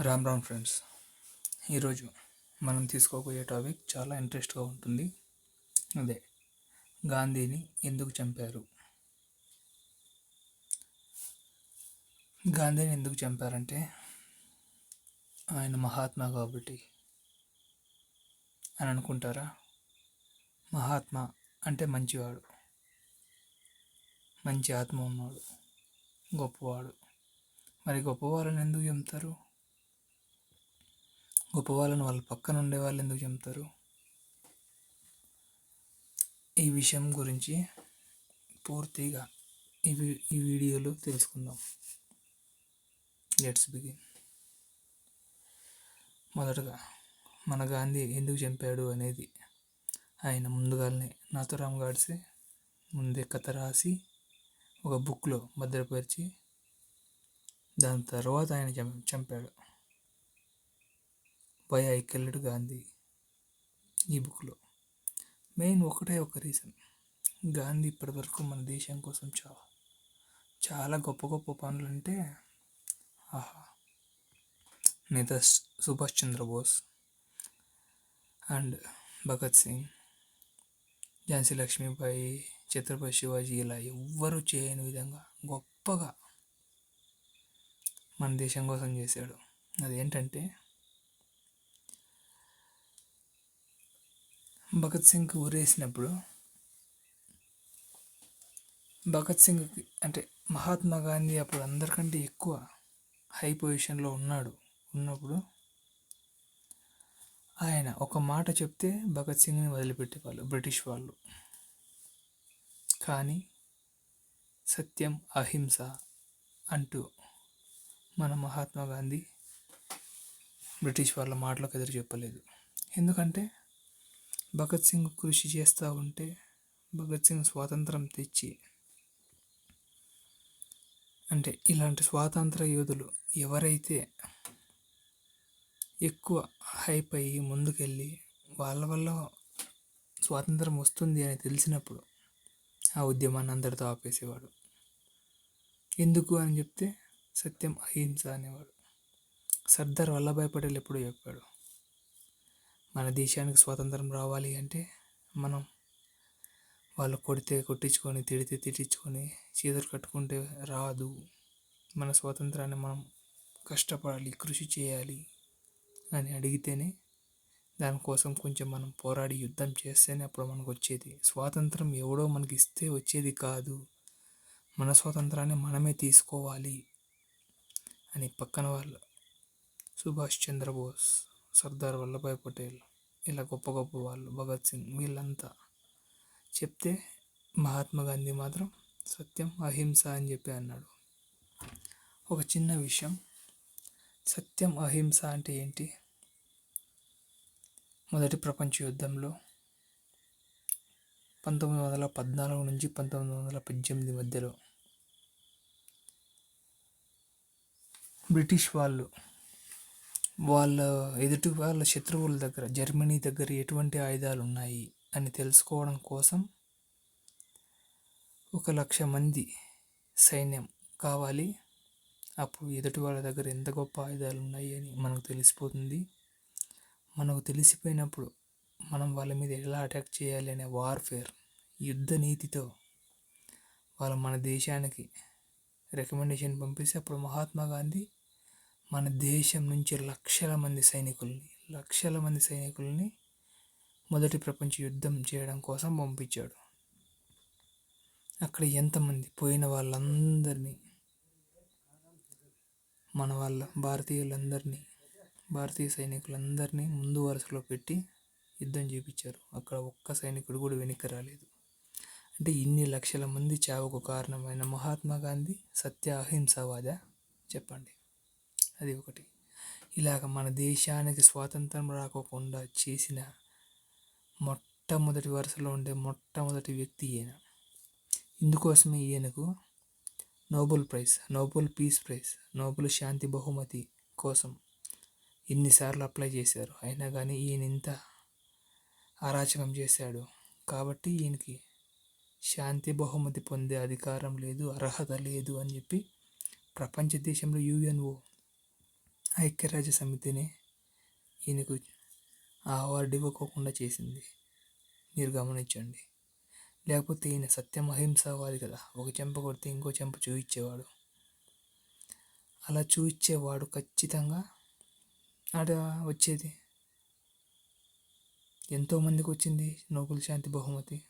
Ram Ram friends ఈరోజు మనం తీసుకోబోయే topic చాలా ఇంట్రెస్ట్గా ఉంటుంది. అదే గాంధీని ఎందుకు చంపారు? గాంధీని ఎందుకు చంపారంటే ఆయన మహాత్మా కాబట్టి. అని అనుకుంటారా? మహాత్మా అంటే మంచివాడు. మంచి ఆత్మ ఉన్నాడు గొప్పవాడు. మరి గొప్పవాళ్ళని ఎందుకు చంపుతారు? గొప్ప వాళ్ళని వాళ్ళ పక్కన ఉండే వాళ్ళు ఎందుకు చెప్తారు? ఈ విషయం గురించి పూర్తిగా ఈ ఈ వీడియోలో తెలుసుకుందాం. Let's begin. మొదటగా మన గాంధీ ఎందుకు చంపాడు అనేది ఆయన ముందుగానే నాథురామ్ గాడ్సే ముందే కథ రాసి ఒక బుక్లో భద్రపరిచి దాని తర్వాత ఆయన చంపాడు. వై ఐ గాంధీ ఈ బుక్లో. మెయిన్ ఒకటే ఒక రీజన్. గాంధీ ఇప్పటివరకు మన దేశం కోసం చాలా చాలా గొప్ప గొప్ప పనులు అంటే ఆహా నేత సుభాష్ చంద్రబోస్ అండ్ భగత్ సింగ్ ఝాన్సీ లక్ష్మీబాయి ఛత్రపతి శివాజీ ఇలా ఎవ్వరూ చేయని విధంగా గొప్పగా మన దేశం కోసం చేశాడు. అదేంటంటే భగత్ సింగ్ ఊరేసినప్పుడు భగత్ సింగ్ అంటే మహాత్మా గాంధీ అప్పుడు అందరికంటే ఎక్కువ హై పొజిషన్లో ఉన్నాడు. ఉన్నప్పుడు ఆయన ఒక మాట చెప్తే భగత్ సింగ్ని వదిలిపెట్టేవాళ్ళు బ్రిటిష్ వాళ్ళు. కానీ సత్యం అహింస అంటూ మన మహాత్మా గాంధీ బ్రిటిష్ వాళ్ళ మాటలకు ఎదురు చెప్పలేదు. ఎందుకంటే భగత్ సింగ్ కృషి చేస్తూ ఉంటే భగత్ సింగ్ స్వాతంత్రం తెచ్చి అంటే ఇలాంటి స్వాతంత్ర యోధులు ఎవరైతే ఎక్కువ హైప్ అయ్యి ముందుకెళ్ళి వాళ్ళ వల్ల స్వాతంత్రం వస్తుంది అని తెలిసినప్పుడు ఆ ఉద్యమాన్ని అందరితో ఆపేసేవాడు. ఎందుకు అని చెప్తే సత్యం అహింస అనేవాడు. సర్దార్ వల్లభాయ్ పటేల్ ఎప్పుడు చెప్పాడు. మన దేశానికి స్వాతంత్రం రావాలి అంటే మనం వాళ్ళు కొడితే కొట్టించుకొని తిడితే తిట్టించుకొని చీదలు కట్టుకుంటే రాదు. మన స్వాతంత్రాన్ని మనం కష్టపడాలి కృషి చేయాలి అని అడిగితేనే దానికోసం కొంచెం మనం పోరాడి యుద్ధం చేస్తేనే అప్పుడు మనకు వచ్చేది స్వాతంత్రం ఎవడో మనకి ఇస్తే వచ్చేది కాదు. మన స్వాతంత్రాన్ని మనమే తీసుకోవాలి అని పక్కన వాళ్ళు సుభాష్ చంద్రబోస్ సర్దార్ వల్లభాయ్ పటేల్ ఇలా గొప్ప గొప్ప వాళ్ళు భగత్ సింగ్ వీళ్ళంతా చెప్తే మహాత్మా గాంధీ మాత్రం సత్యం అహింస అని చెప్పి అన్నాడు. ఒక చిన్న విషయం సత్యం అహింస అంటే ఏంటి? మొదటి ప్రపంచ యుద్ధంలో పంతొమ్మిది వందల పద్నాలుగు నుంచి పంతొమ్మిది వందల పద్దెనిమిది మధ్యలో బ్రిటిష్ వాళ్ళు వాళ్ళ ఎదుటి వాళ్ళ శత్రువుల దగ్గర జర్మనీ దగ్గర ఎటువంటి ఆయుధాలు ఉన్నాయి అని తెలుసుకోవడం కోసం ఒక లక్ష మంది సైన్యం కావాలి. అప్పుడు ఎదుటి వాళ్ళ దగ్గర ఎంత గొప్ప ఆయుధాలు ఉన్నాయి అని మనకు తెలిసిపోతుంది. మనకు తెలిసిపోయినప్పుడు మనం వాళ్ళ మీద ఎలా అటాక్ చేయాలి అనే వార్ఫేర్ యుద్ధ నీతితో వాళ్ళు మన దేశానికి రికమెండేషన్ పంపిస్తే అప్పుడు మహాత్మా గాంధీ మన దేశం నుంచి లక్షల మంది సైనికుల్ని లక్షల మంది సైనికుల్ని మొదటి ప్రపంచ యుద్ధం చేయడం కోసం పంపించాడు. అక్కడ ఎంతమంది పోయిన వాళ్ళందరినీ మన వాళ్ళ భారతీయులందరినీ భారతీయ సైనికులందరినీ ముందు వరుసలో పెట్టి యుద్ధం చేపించారు. అక్కడ ఒక్క సైనికుడు కూడా వెనక్కి రాలేదు. అంటే ఇన్ని లక్షల మంది చావుకు కారణమైన మహాత్మా గాంధీ సత్య అహింసవాద చెప్పండి. అది ఒకటి. ఇలాగ మన దేశానికి స్వాతంత్రం రాకోకుండా చేసిన మొట్టమొదటి వరుసలో ఉండే మొట్టమొదటి వ్యక్తి ఈయన. ఇందుకోసమే ఈయనకు Nobel prize Nobel peace prize Nobel శాంతి బహుమతి కోసం ఎన్నిసార్లు అప్లై చేశారు. అయినా కానీ ఈయన ఇంత అరాచకం చేశాడు కాబట్టి ఈయనకి శాంతి బహుమతి పొందే అధికారం లేదు అర్హత లేదు అని చెప్పి ప్రపంచ దేశంలో యుఎన్ఓ ఐక్యరాజ్య సమితిని ఈయనకు ఆ అవార్డు ఇవ్వకోకుండా చేసింది. మీరు గమనించండి. లేకపోతే ఈయన సత్యం అహింసవాది కదా. ఒక చెంప కొడితే ఇంకో చెంప చూయించేవాడు. అలా చూయించేవాడు ఖచ్చితంగా ఆడ వచ్చేది. ఎంతోమందికి వచ్చింది నోబుల్ శాంతి బహుమతి.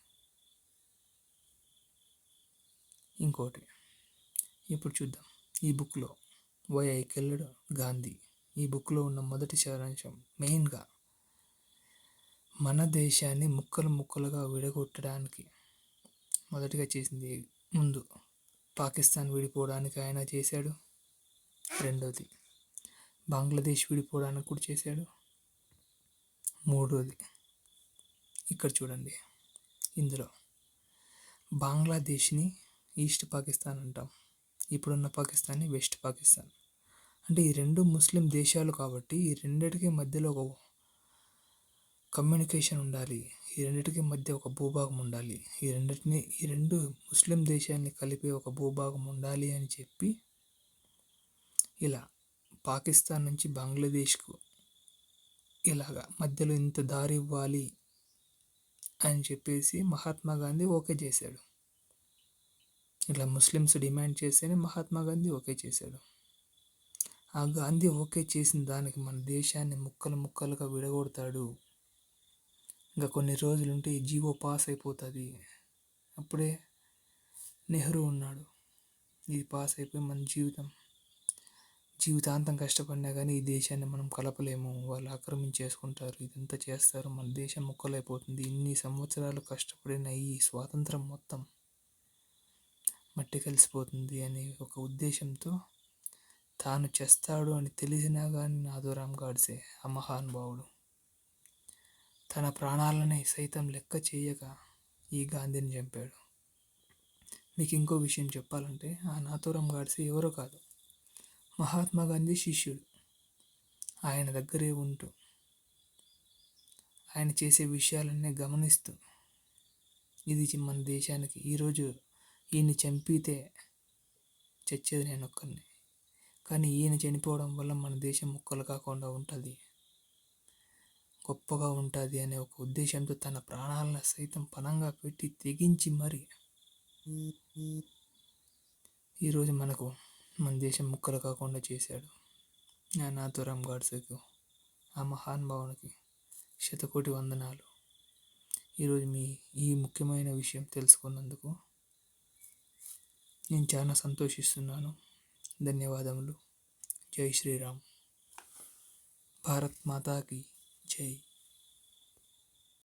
ఇంకోటి ఇప్పుడు చూద్దాం. ఈ బుక్లో వై ఐకెళ్ళడు గాంధీ. ఈ బుక్లో ఉన్న మొదటి సారాంశం మెయిన్గా మన దేశాన్ని ముక్కలు ముక్కలుగా విడగొట్టడానికి మొదటిగా చేసింది ముందు పాకిస్తాన్ విడిపోవడానికి ఆయన చేశాడు. రెండోది బంగ్లాదేశ్ విడిపోవడానికి కూడా చేశాడు. మూడోది ఇక్కడ చూడండి ఇందులో బంగ్లాదేశ్ని ఈస్ట్ పాకిస్తాన్ అంటాం. ఇప్పుడున్న పాకిస్తాన్ని వెస్ట్ పాకిస్తాన్. అంటే ఈ రెండు ముస్లిం దేశాలు కాబట్టి ఈ రెండిటికి మధ్యలో ఒక కమ్యూనికేషన్ ఉండాలి. ఈ రెండిటికి మధ్య ఒక భూభాగం ఉండాలి. ఈ రెండింటిని ఈ రెండు ముస్లిం దేశాన్ని కలిపే ఒక భూభాగం ఉండాలి అని చెప్పి ఇలా పాకిస్తాన్ నుంచి బంగ్లాదేశ్కు ఇలాగా మధ్యలో ఇంత దారి ఇవ్వాలి అని చెప్పేసి మహాత్మా గాంధీ ఓకే చేశాడు. ఇట్లా ముస్లిమ్స్ డిమాండ్ చేస్తేనే మహాత్మా గాంధీ ఓకే చేశాడు. ఆ గాంధీ ఓకే చేసిన దానికి మన దేశాన్ని ముక్కలు ముక్కలుగా విడగొడతాడు. ఇంకా కొన్ని రోజులుంటే ఈ జీవో పాస్ అయిపోతుంది. అప్పుడే నెహ్రూ ఉన్నాడు. ఇది పాస్ అయిపోయి మన జీవితం జీవితాంతం కష్టపడినా కానీ ఈ దేశాన్ని మనం కలపలేము. వాళ్ళు ఆక్రమించేసుకుంటారు. ఇదంతా చేస్తారు. మన దేశం ముక్కలైపోతుంది. ఇన్ని సంవత్సరాలు కష్టపడిన ఈ స్వాతంత్రం మొత్తం మట్టి కలిసిపోతుంది అనే ఒక ఉద్దేశంతో తాను చేస్తాడు అని తెలిసినా కానీ నాథోరామ్ గాడ్సే ఆ మహానుభావుడు తన ప్రాణాలని సైతం లెక్క చేయక ఈ గాంధీని చంపాడు. మీకు ఇంకో విషయం చెప్పాలంటే ఆ నాథోరం గాడ్సే ఎవరో కాదు మహాత్మా గాంధీ శిష్యుడు. ఆయన దగ్గరే ఉంటూ ఆయన చేసే విషయాలన్నీ గమనిస్తూ ఇది మన దేశానికి ఈరోజు ఈయన్ని చంపితే చచ్చేది నేను ఒక్కరిని కానీ ఈయన చనిపోవడం వల్ల మన దేశం ముక్కలు కాకుండా ఉంటుంది. గొప్పగా ఉంటుంది అనే ఒక ఉద్దేశంతో తన ప్రాణాలను సైతం పనంగా పెట్టి తెగించి మరి ఈరోజు మనకు మన దేశం ముక్కలు కాకుండా చేశాడు. నాథోరామ్ గాడ్సేకు ఆ మహానుభావునికి శతకోటి వందనాలు. ఈరోజు మీ ఈ ముఖ్యమైన విషయం తెలుసుకున్నందుకు నేను చాలా సంతోషిస్తున్నాను. ధన్యవాదములు. జై శ్రీరామ్. భారత్ మాతాకి జై.